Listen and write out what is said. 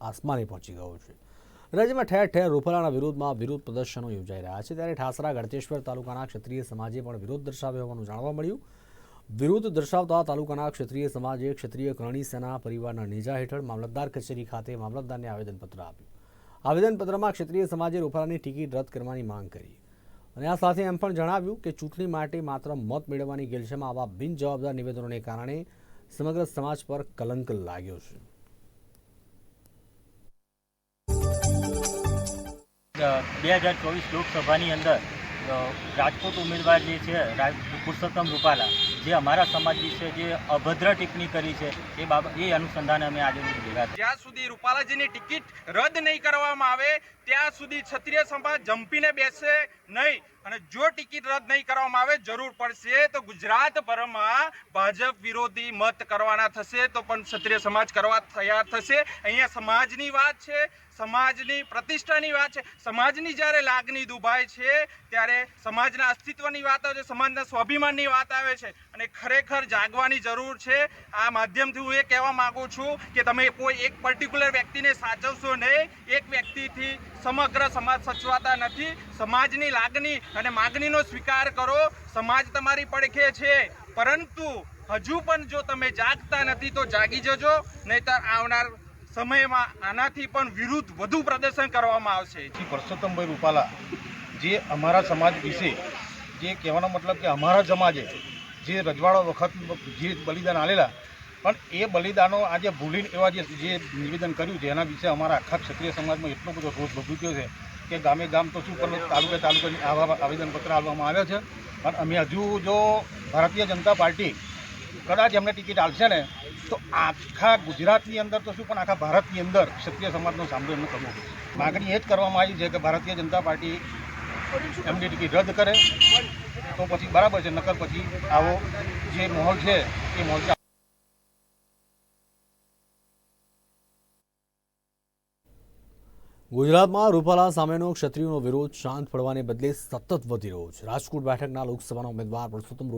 આસમાને પહોંચી ગયો છે. રાજ્યમાં ઠેર ઠેર રૂપાલાના વિરોધમાં વિરોધ પ્રદર્શનો યોજાઈ રહ્યા છે. ત્યારે ઠાસરા ગળતેશ્વર તાલુકાના ક્ષત્રિય સમાજે પણ વિરોધ દર્શાવ્યો હોવાનું જાણવા મળ્યું. વિરોધ દર્શાવતા તાલુકાના ક્ષત્રિય સમાજે ક્ષત્રિય કરણી સેના પરિવારના નેજા હેઠળ મામલતદાર કચેરી ખાતે મામલતદારને આવેદનપત્ર આપ્યું. આવેદનપત્રમાં ક્ષત્રિય સમાજે રૂપાલાની ટિકિટ રદ કરવાની માંગ કરી. અને આ સાથે એમ પણ જણાવ્યું કે ચૂંટણી માટે માત્ર મત મેળવવાની ગેલછામાં આવા બિનજવાબદાર નિવેદનોને કારણે સમગ્ર સમાજ પર કલંક લાગ્યો છે. બે હજાર ચોવીસ લોકસભાની અંદર રાજકોટ ઉમેદવાર જે છે પુરુષોત્તમ રૂપાલા જે અમારા સમાજ વિશે જે અભદ્ર ટિપ્પણી કરી છે, એ બાબત એ અનુસંધાને અમે આજે જ્યાં સુધી રૂપાલાજીની ટિકિટ રદ નહીં કરવામાં આવે, ત્યાં સુધી ક્ષત્રિય સમાજ જંપીને બેસે નહીં. અને જો ટિકિટ રદ નહીં કરવામાં આવે, જરૂર પડશે તો ગુજરાતભરમાં ભાજપ વિરોધી મત કરવાના થશે, તો પણ ક્ષત્રિય સમાજ કરવા તૈયાર થશે. અહીંયા સમાજની વાત છે, સમાજની પ્રતિષ્ઠાની વાત છે. સમાજની જ્યારે લાગણી દુભાય છે, ત્યારે સમાજના અસ્તિત્વની વાત આવે છે, સમાજના સ્વાભિમાનની વાત આવે છે. અને ખરેખર જાગવાની જરૂર છે. આ માધ્યમથી હું એ કહેવા માગું છું કે તમે કોઈ એક પર્ટિક્યુલર વ્યક્તિને સાચવશો નહીં. એક વ્યક્તિથી સમગ્ર સમાજ સચવાતા નથી. સમાજની લાગણી અને માગણીનો સ્વીકાર કરો. સમાજ તમારી પડખે છે. પરંતુ હજુ પણ જો તમે જાગતા નથી તો જાગી જજો. નહીતર આવનાર સમયમાં આનાથી પણ વિરુદ્ધ વધુ પ્રદર્શન કરવામાં આવશે. પરસોત્તમભાઈ રૂપાલા, જે અમારા સમાજ વિશે જે કહેવાનો મતલબ કે અમારા સમાજે જે રજવાડા વખત જે બલિદાન આલેલા, પણ એ બલિદાનો આજે ભૂલીને એવા જે જે નિવેદન કર્યું છે, એના વિશે અમારા આખા ક્ષત્રિય સમાજમાં એટલો બધો રોષ ભભૂક્યો છે કે ગામે ગામ તો શું પણ તાલુકે તાલુકે આવા આવેદનપત્ર આપવામાં આવ્યા છે. પણ અમે હજુ જો ભારતીય જનતા પાર્ટી કદાચ એમને ટિકિટ આપશે ને, તો આખા ગુજરાતની અંદર તો શું પણ આખા ભારતની અંદર ક્ષત્રિય સમાજનો સામનો એમનો કરવો માગણી એ જ કરવામાં આવી છે કે ભારતીય જનતા પાર્ટી એમની ટિકિટ રદ કરે, તો પછી બરાબર છે, નકર પછી આવો જે માહોલ છે, એ માહોલ ગુજરાતમાં રૂપાલા સામેનો ક્ષત્રિયોનો વિરોધ શાંત પડવાને બદલે સતત વધી રહ્યો છે. રાજકોટ બેઠકના લોકસભાના ઉમેદવાર પરસોત્તમ રૂપાલા